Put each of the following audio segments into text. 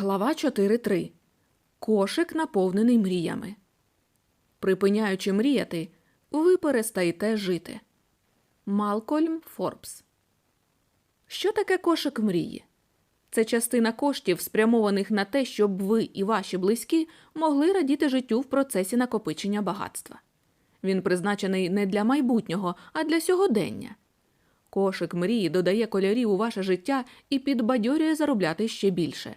Глава 4.3. Кошик наповнений мріями. Припиняючи мріяти, ви перестаєте жити. Малкольм Форбс. Що таке кошик мрії? Це частина коштів, спрямованих на те, щоб ви і ваші близькі могли радіти життю в процесі накопичення багатства. Він призначений не для майбутнього, а для сьогодення. Кошик мрії додає кольорів у ваше життя і підбадьорює заробляти ще більше.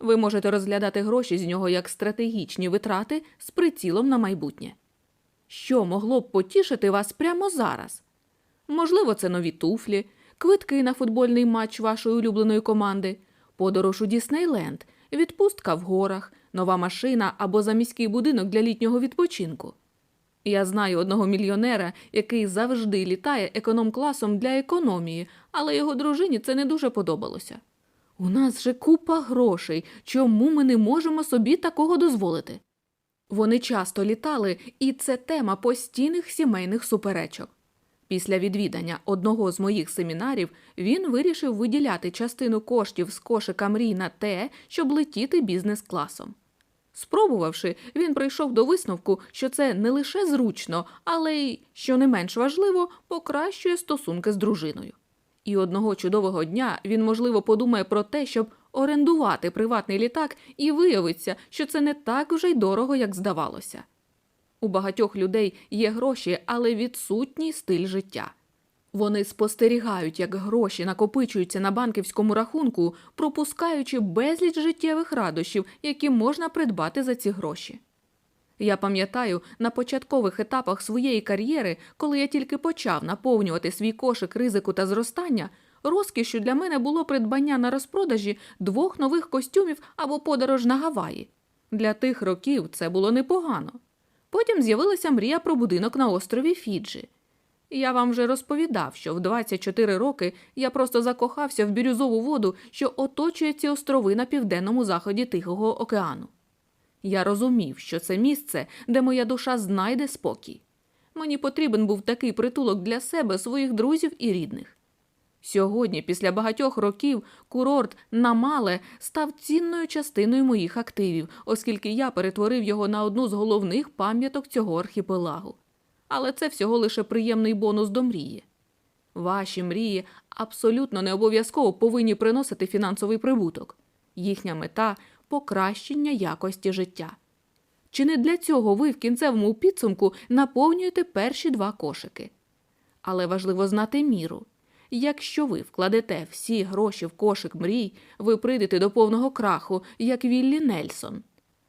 Ви можете розглядати гроші з нього як стратегічні витрати з прицілом на майбутнє. Що могло б потішити вас прямо зараз? Можливо, це нові туфлі, квитки на футбольний матч вашої улюбленої команди, подорож у Діснейленд, відпустка в горах, нова машина або заміський будинок для літнього відпочинку. Я знаю одного мільйонера, який завжди літає економ-класом для економії, але його дружині це не дуже подобалося. У нас же купа грошей. Чому ми не можемо собі такого дозволити? Вони часто літали, і це тема постійних сімейних суперечок. Після відвідання одного з моїх семінарів він вирішив виділяти частину коштів з кошика мрій на те, щоб летіти бізнес-класом. Спробувавши, він прийшов до висновку, що це не лише зручно, але й, що не менш важливо, покращує стосунки з дружиною. І одного чудового дня він, можливо, подумає про те, щоб орендувати приватний літак, і виявиться, що це не так вже й дорого, як здавалося. У багатьох людей є гроші, але відсутній стиль життя. Вони спостерігають, як гроші накопичуються на банківському рахунку, пропускаючи безліч життєвих радощів, які можна придбати за ці гроші. Я пам'ятаю, на початкових етапах своєї кар'єри, коли я тільки почав наповнювати свій кошик ризику та зростання, розкішю для мене було придбання на розпродажі двох нових костюмів або подорож на Гаваї. Для тих років це було непогано. Потім з'явилася мрія про будинок на острові Фіджі. Я вам вже розповідав, що в 24 роки я просто закохався в бірюзову воду, що оточує ці острови на південному заході Тихого океану. Я розумів, що це місце, де моя душа знайде спокій. Мені потрібен був такий притулок для себе, своїх друзів і рідних. Сьогодні, після багатьох років, курорт Намале став цінною частиною моїх активів, оскільки я перетворив його на одну з головних пам'яток цього архіпелагу. Але це всього лише приємний бонус до мрії. Ваші мрії абсолютно не обов'язково повинні приносити фінансовий прибуток. Їхня мета покращення якості життя. Чи не для цього ви в кінцевому підсумку наповнюєте перші два кошики? Але важливо знати міру. Якщо ви вкладете всі гроші в кошик мрій, ви прийдете до повного краху, як Віллі Нельсон.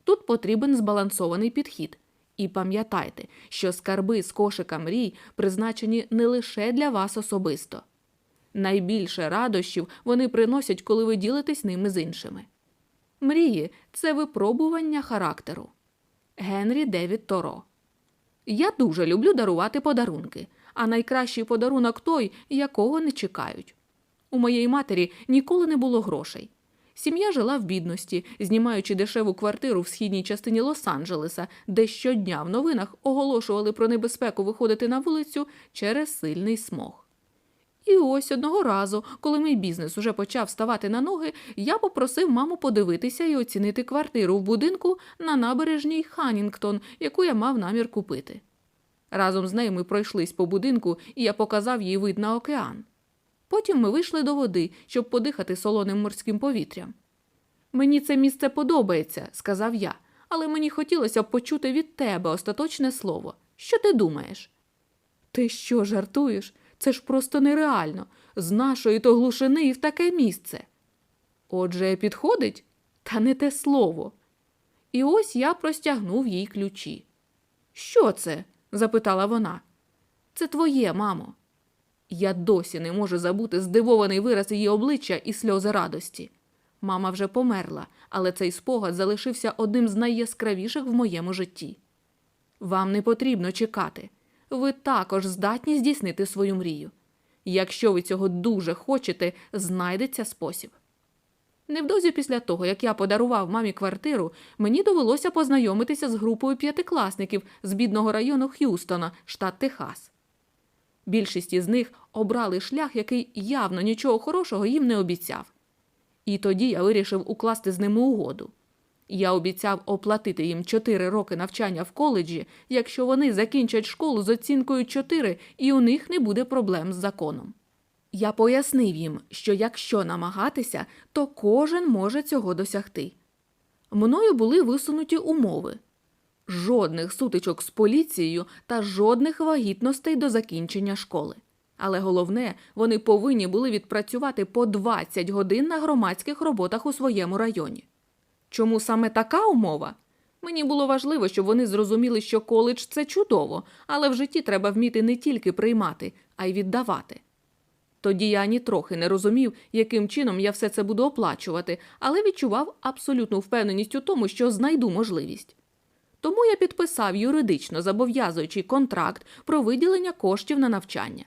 Тут потрібен збалансований підхід. І пам'ятайте, що скарби з кошика мрій призначені не лише для вас особисто. Найбільше радощів вони приносять, коли ви ділитесь ними з іншими. Мрії це випробування характеру. Генрі Девід Торо. Я дуже люблю дарувати подарунки, а найкращий подарунок той, якого не чекають. У моєї матері ніколи не було грошей. Сім'я жила в бідності, знімаючи дешеву квартиру в східній частині Лос-Анджелеса, де щодня в новинах оголошували про небезпеку виходити на вулицю через сильний смог. І ось одного разу, коли мій бізнес уже почав ставати на ноги, я попросив маму подивитися і оцінити квартиру в будинку на набережній Ханінгтон, яку я мав намір купити. Разом з нею ми пройшлись по будинку, і я показав їй вид на океан. Потім ми вийшли до води, щоб подихати солоним морським повітрям. Мені це місце подобається, сказав я, але мені хотілося б почути від тебе остаточне слово. Що ти думаєш? Ти що, жартуєш? Це ж просто нереально. З нашої то глушини і в таке місце. Отже, підходить? Та не те слово. І ось я простягнув їй ключі. Що це? запитала вона. Це твоє, мамо. Я досі не можу забути здивований вираз її обличчя і сльози радості. Мама вже померла, але цей спогад залишився одним з найяскравіших в моєму житті. Вам не потрібно чекати. Ви також здатні здійснити свою мрію. Якщо ви цього дуже хочете, знайдеться спосіб. Невдовзі після того, як я подарував мамі квартиру, мені довелося познайомитися з групою п'ятикласників з бідного району Х'юстона, штат Техас. Більшість із них обрали шлях, який явно нічого хорошого їм не обіцяв. І тоді я вирішив укласти з ними угоду. Я обіцяв оплатити їм 4 роки навчання в коледжі, якщо вони закінчать школу з оцінкою 4 і у них не буде проблем з законом. Я пояснив їм, що якщо намагатися, то кожен може цього досягти. Мною були висунуті умови жодних сутичок з поліцією та жодних вагітностей до закінчення школи. Але головне, вони повинні були відпрацювати по 20 годин на громадських роботах у своєму районі. Чому саме така умова? Мені було важливо, щоб вони зрозуміли, що коледж це чудово, але в житті треба вміти не тільки приймати, а й віддавати. Тоді я ні трохи не розумів, яким чином я все це буду оплачувати, але відчував абсолютну впевненість у тому, що знайду можливість. Тому я підписав юридично зобов'язуючий контракт про виділення коштів на навчання.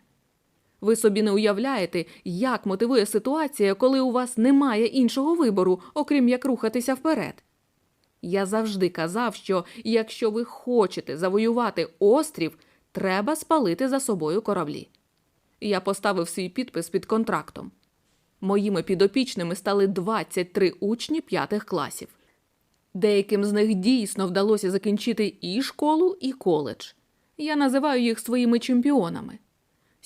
Ви собі не уявляєте, як мотивує ситуація, коли у вас немає іншого вибору, окрім як рухатися вперед. Я завжди казав, що якщо ви хочете завоювати острів, треба спалити за собою кораблі. Я поставив свій підпис під контрактом. Моїми підопічними стали 23 учні п'ятих класів. Деяким з них дійсно вдалося закінчити і школу, і коледж. Я називаю їх своїми чемпіонами.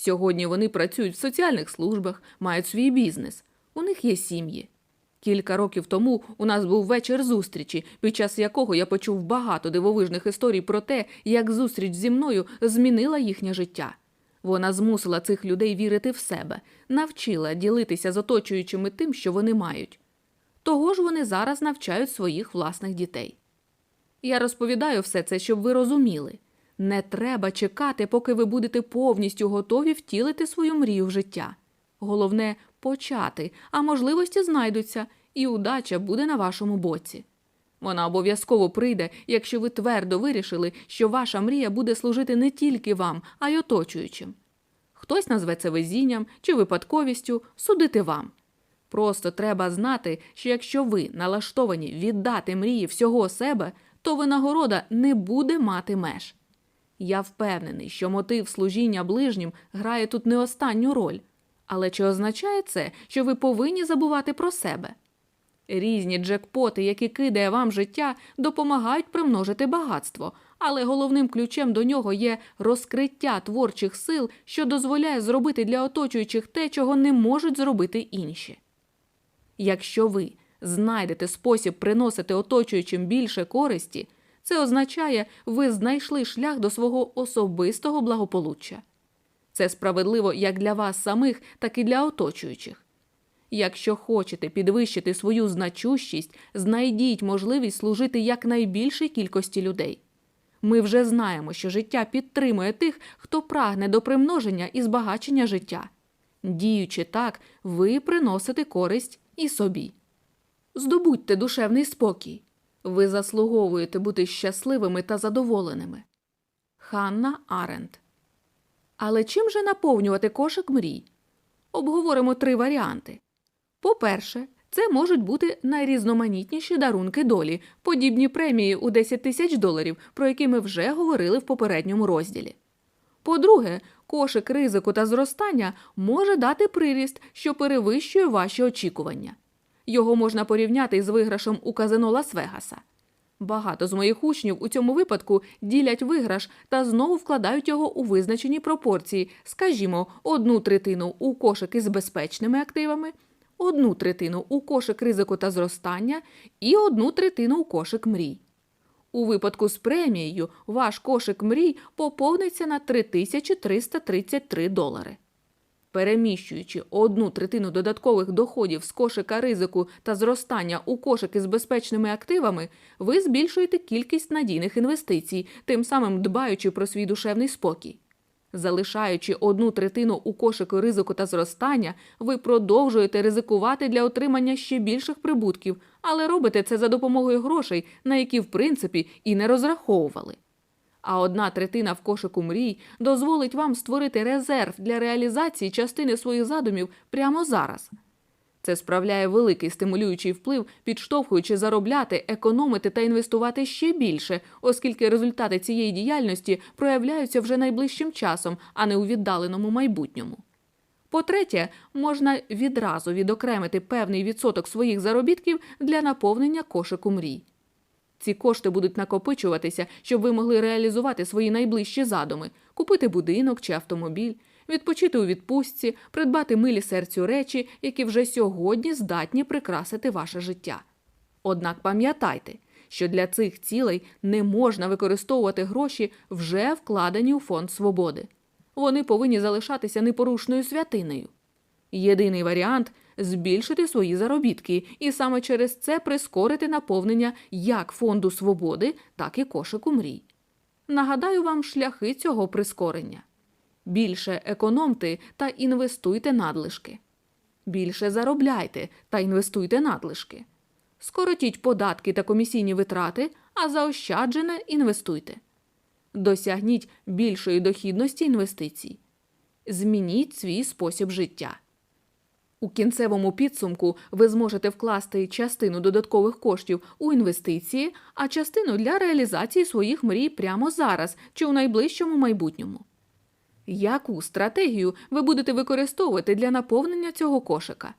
Сьогодні вони працюють в соціальних службах, мають свій бізнес. У них є сім'ї. Кілька років тому у нас був вечір зустрічі, під час якого я почув багато дивовижних історій про те, як зустріч зі мною змінила їхнє життя. Вона змусила цих людей вірити в себе, навчила ділитися з оточуючими тим, що вони мають. Того ж вони зараз навчають своїх власних дітей. Я розповідаю все це, щоб ви розуміли. Не треба чекати, поки ви будете повністю готові втілити свою мрію в життя. Головне почати, а можливості знайдуться, і удача буде на вашому боці. Вона обов'язково прийде, якщо ви твердо вирішили, що ваша мрія буде служити не тільки вам, а й оточуючим. Хтось назве це везінням чи випадковістю, судити вам. Просто треба знати, що якщо ви налаштовані віддати мрії всього себе, то винагорода не буде мати меж. Я впевнений, що мотив служіння ближнім грає тут не останню роль. Але чи означає це, що ви повинні забувати про себе? Різні джекпоти, які кидає вам життя, допомагають примножити багатство, але головним ключем до нього є розкриття творчих сил, що дозволяє зробити для оточуючих те, чого не можуть зробити інші. Якщо ви знайдете спосіб приносити оточуючим більше користі, це означає, ви знайшли шлях до свого особистого благополуччя. Це справедливо як для вас самих, так і для оточуючих. Якщо хочете підвищити свою значущість, знайдіть можливість служити якнайбільшій кількості людей. Ми вже знаємо, що життя підтримує тих, хто прагне до примноження і збагачення життя. Діючи так, ви приносите користь і собі. Здобудьте душевний спокій. Ви заслуговуєте бути щасливими та задоволеними. Ханна Аренд. Але чим же наповнювати кошик мрій? Обговоримо три варіанти. По-перше, це можуть бути найрізноманітніші дарунки долі, подібні премії у 10 тисяч доларів, про які ми вже говорили в попередньому розділі. По-друге, кошик ризику та зростання може дати приріст, що перевищує ваші очікування. Його можна порівняти з виграшем у казино Лас-Вегаса. Багато з моїх учнів у цьому випадку ділять виграш та знову вкладають його у визначені пропорції, скажімо, одну третину у кошик із безпечними активами, одну третину у кошик ризику та зростання і одну третину у кошик мрій. У випадку з премією ваш кошик мрій поповниться на 3333 долари. Переміщуючи одну третину додаткових доходів з кошика ризику та зростання у кошик із безпечними активами, ви збільшуєте кількість надійних інвестицій, тим самим дбаючи про свій душевний спокій. Залишаючи одну третину у кошику ризику та зростання, ви продовжуєте ризикувати для отримання ще більших прибутків, але робите це за допомогою грошей, на які в принципі і не розраховували. А одна третина в кошику мрій дозволить вам створити резерв для реалізації частини своїх задумів прямо зараз. Це справляє великий стимулюючий вплив, підштовхуючи заробляти, економити та інвестувати ще більше, оскільки результати цієї діяльності проявляються вже найближчим часом, а не у віддаленому майбутньому. По-третє, можна відразу відокремити певний відсоток своїх заробітків для наповнення кошику мрій. Ці кошти будуть накопичуватися, щоб ви могли реалізувати свої найближчі задуми, купити будинок чи автомобіль, відпочити у відпустці, придбати милі серцю речі, які вже сьогодні здатні прикрасити ваше життя. Однак пам'ятайте, що для цих цілей не можна використовувати гроші, вже вкладені у фонд свободи. Вони повинні залишатися непорушною святиною. Єдиний варіант збільшити свої заробітки і саме через це прискорити наповнення як фонду свободи, так і кошику мрій. Нагадаю вам шляхи цього прискорення. Більше економте та інвестуйте надлишки. Більше заробляйте та інвестуйте надлишки. Скоротіть податки та комісійні витрати, а заощаджене інвестуйте. Досягніть більшої дохідності інвестицій. Змініть свій спосіб життя. У кінцевому підсумку ви зможете вкласти частину додаткових коштів у інвестиції, а частину для реалізації своїх мрій прямо зараз чи у найближчому майбутньому. Яку стратегію ви будете використовувати для наповнення цього кошика?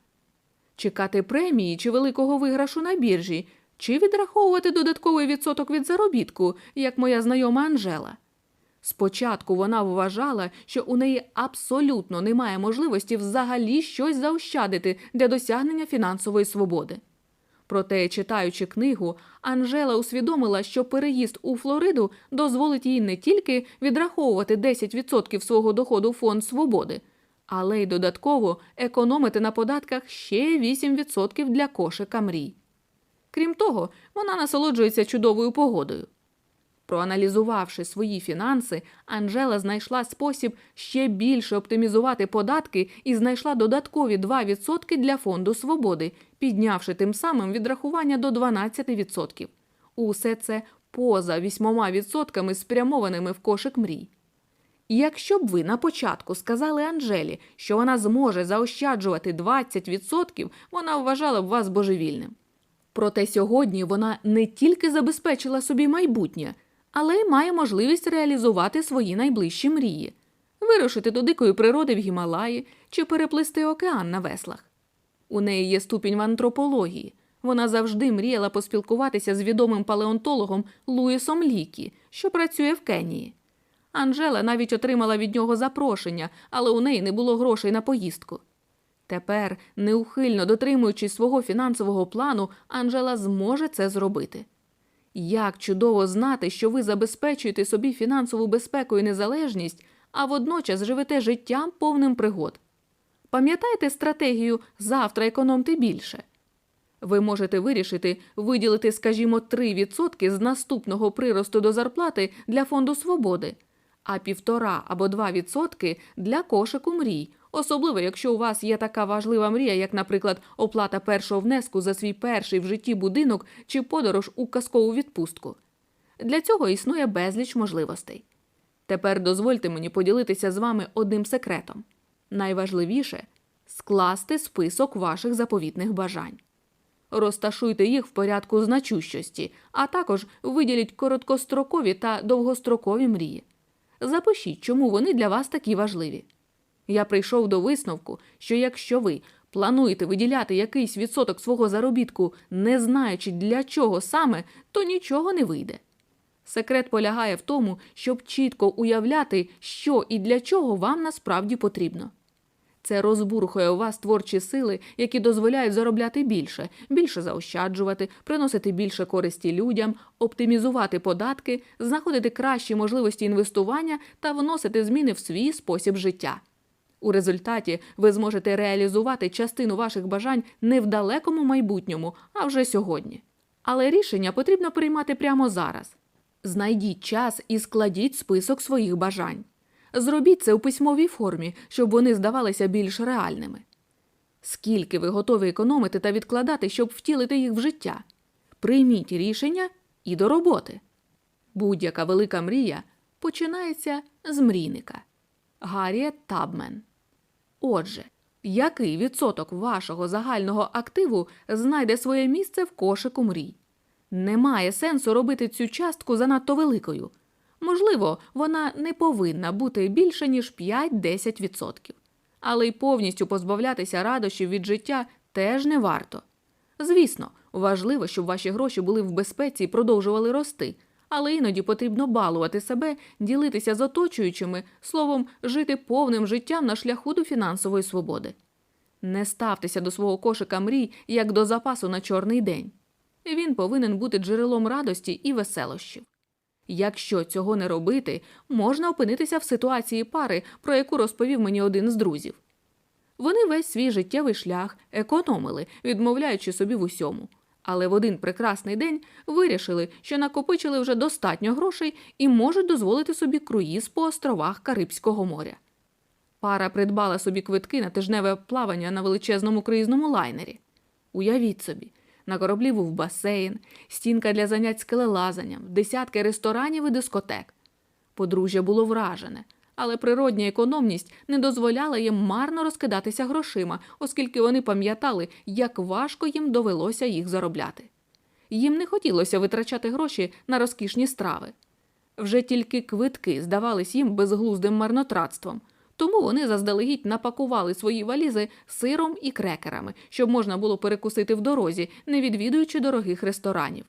Чекати премії чи великого виграшу на біржі, чи відраховувати додатковий відсоток від заробітку, як моя знайома Анжела? Спочатку вона вважала, що у неї абсолютно немає можливості взагалі щось заощадити для досягнення фінансової свободи. Проте, читаючи книгу, Анжела усвідомила, що переїзд у Флориду дозволить їй не тільки відраховувати 10% свого доходу в фонд свободи, але й додатково економити на податках ще 8% для кошика мрій. Крім того, вона насолоджується чудовою погодою. Проаналізувавши свої фінанси, Анжела знайшла спосіб ще більше оптимізувати податки і знайшла додаткові 2% для фонду свободи, піднявши тим самим відрахування до 12%. Усе це поза 8% спрямованими в кошик мрій. Якщо б ви на початку сказали Анжелі, що вона зможе заощаджувати 20%, вона вважала б вас божевільним. Проте сьогодні вона не тільки забезпечила собі майбутнє, але має можливість реалізувати свої найближчі мрії, вирушити до дикої природи в Гімалаї чи переплисти океан на веслах. У неї є ступінь в антропології. Вона завжди мріяла поспілкуватися з відомим палеонтологом Луїсом Лікі, що працює в Кенії. Анжела навіть отримала від нього запрошення, але у неї не було грошей на поїздку. Тепер, неухильно дотримуючись свого фінансового плану, Анжела зможе це зробити. Як чудово знати, що ви забезпечуєте собі фінансову безпеку і незалежність, а водночас живете життям повним пригод. Пам'ятаєте стратегію завтра економте більше? Ви можете вирішити виділити, скажімо, 3% з наступного приросту до зарплати для фонду свободи, а 1,5 або 2% для кошику мрій, особливо якщо у вас є така важлива мрія, як, наприклад, оплата першого внеску за свій перший в житті будинок чи подорож у казкову відпустку. Для цього існує безліч можливостей. Тепер дозвольте мені поділитися з вами одним секретом. Найважливіше скласти список ваших заповітних бажань. Розташуйте їх в порядку значущості, а також виділіть короткострокові та довгострокові мрії. Запишіть, чому вони для вас такі важливі. Я прийшов до висновку, що якщо ви плануєте виділяти якийсь відсоток свого заробітку, не знаючи для чого саме, то нічого не вийде. Секрет полягає в тому, щоб чітко уявляти, що і для чого вам насправді потрібно. Це розбурхує у вас творчі сили, які дозволяють заробляти більше, більше заощаджувати, приносити більше користі людям, оптимізувати податки, знаходити кращі можливості інвестування та вносити зміни в свій спосіб життя. У результаті ви зможете реалізувати частину ваших бажань не в далекому майбутньому, а вже сьогодні. Але рішення потрібно приймати прямо зараз. Знайдіть час і складіть список своїх бажань. Зробіть це у письмовій формі, щоб вони здавалися більш реальними. Скільки ви готові економити та відкладати, щоб втілити їх в життя? Прийміть рішення і до роботи. Будь-яка велика мрія починається з мрійника. Гарріет Табмен. Отже, який відсоток вашого загального активу знайде своє місце в кошику мрій? Немає сенсу робити цю частку занадто великою. Можливо, вона не повинна бути більше, ніж 5-10%. Але й повністю позбавлятися радощів від життя теж не варто. Звісно, важливо, щоб ваші гроші були в безпеці і продовжували рости, але іноді потрібно балувати себе, ділитися з оточуючими, словом, жити повним життям на шляху до фінансової свободи. Не ставтеся до свого кошика мрій як до запасу на чорний день. Він повинен бути джерелом радості і веселощів. Якщо цього не робити, можна опинитися в ситуації пари, про яку розповів мені один з друзів. Вони весь свій життєвий шлях економили, відмовляючи собі в усьому. Але в один прекрасний день вирішили, що накопичили вже достатньо грошей і можуть дозволити собі круїз по островах Карибського моря. Пара придбала собі квитки на тижневе плавання на величезному круїзному лайнері. Уявіть собі, на кораблі був басейн, стінка для занять скелелазанням, десятки ресторанів і дискотек. Подружжя було вражене, але природня економність не дозволяла їм марно розкидатися грошима, оскільки вони пам'ятали, як важко їм довелося їх заробляти. Їм не хотілося витрачати гроші на розкішні страви. Вже тільки квитки здавались їм безглуздим марнотратством, тому вони заздалегідь напакували свої валізи сиром і крекерами, щоб можна було перекусити в дорозі, не відвідуючи дорогих ресторанів.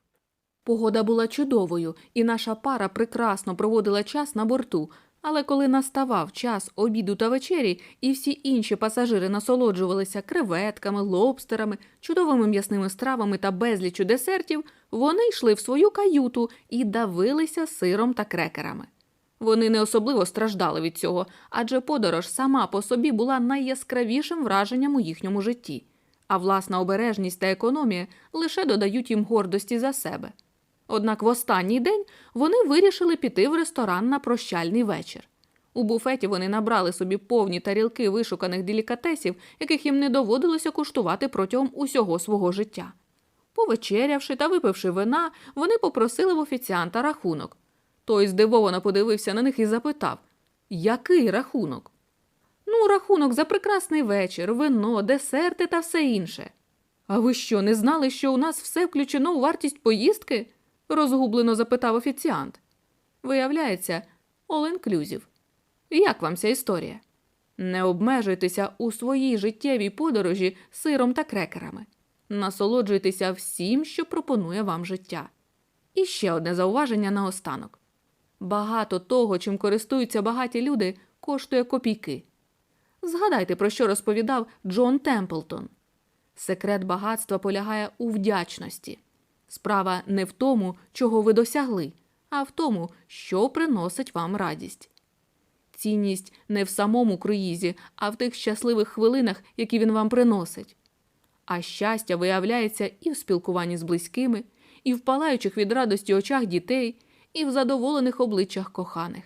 Погода була чудовою, і наша пара прекрасно проводила час на борту. Але коли наставав час обіду та вечері, і всі інші пасажири насолоджувалися креветками, лобстерами, чудовими м'ясними стравами та безлічю десертів, вони йшли в свою каюту і давилися сиром та крекерами. Вони не особливо страждали від цього, адже подорож сама по собі була найяскравішим враженням у їхньому житті, а власна обережність та економія лише додають їм гордості за себе. Однак в останній день вони вирішили піти в ресторан на прощальний вечір. У буфеті вони набрали собі повні тарілки вишуканих делікатесів, яких їм не доводилося куштувати протягом усього свого життя. Повечерявши та випивши вина, вони попросили в офіціанта рахунок. Той здивовано подивився на них і запитав Який рахунок? Ну, рахунок за прекрасний вечір, вино, десерти та все інше. А ви що, не знали, що у нас все включено у вартість поїздки? Розгублено запитав офіціант. Виявляється, all-inclusive. Як вам ця історія? Не обмежуйтеся у своїй життєвій подорожі сиром та крекерами. Насолоджуйтеся всім, що пропонує вам життя. І ще одне зауваження наостанок. Багато того, чим користуються багаті люди, коштує копійки. Згадайте, про що розповідав Джон Темплтон. Секрет багатства полягає у вдячності. Справа не в тому, чого ви досягли, а в тому, що приносить вам радість. Цінність не в самому круїзі, а в тих щасливих хвилинах, які він вам приносить. А щастя виявляється і в спілкуванні з близькими, і в палаючих від радості очах дітей, і в задоволених обличчях коханих.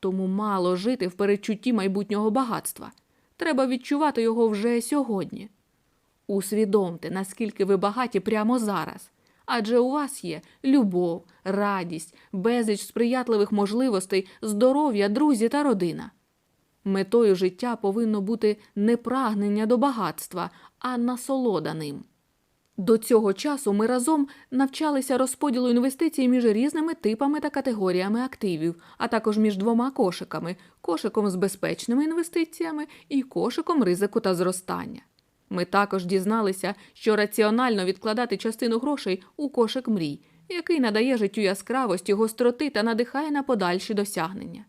Тому мало жити в передчутті майбутнього багатства. Треба відчувати його вже сьогодні. Усвідомте, наскільки ви багаті прямо зараз, адже у вас є любов, радість, безліч сприятливих можливостей, здоров'я, друзі та родина. Метою життя повинно бути не прагнення до багатства, а насолода ним. До цього часу ми разом навчалися розподілу інвестицій між різними типами та категоріями активів, а також між двома кошиками кошиком з безпечними інвестиціями і кошиком ризику та зростання. Ми також дізналися, що раціонально відкладати частину грошей у кошик мрій, який надає життю яскравості, гостроти та надихає на подальші досягнення.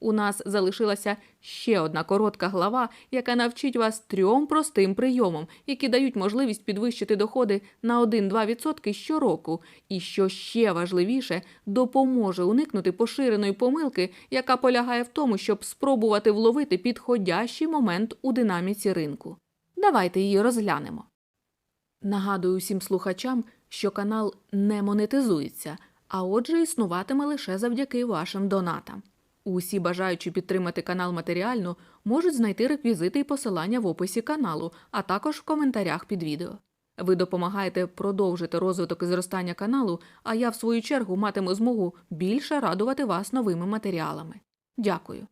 У нас залишилася ще одна коротка глава, яка навчить вас трьом простим прийомам, які дають можливість підвищити доходи на 1-2% щороку, і що ще важливіше, допоможе уникнути поширеної помилки, яка полягає в тому, щоб спробувати вловити підходящий момент у динаміці ринку. Давайте її розглянемо. Нагадую усім слухачам, що канал не монетизується, а отже, існуватиме лише завдяки вашим донатам. Усі бажаючі підтримати канал матеріально можуть знайти реквізити і посилання в описі каналу, а також в коментарях під відео. Ви допомагаєте продовжити розвиток і зростання каналу, а я, в свою чергу, матиму змогу більше радувати вас новими матеріалами. Дякую.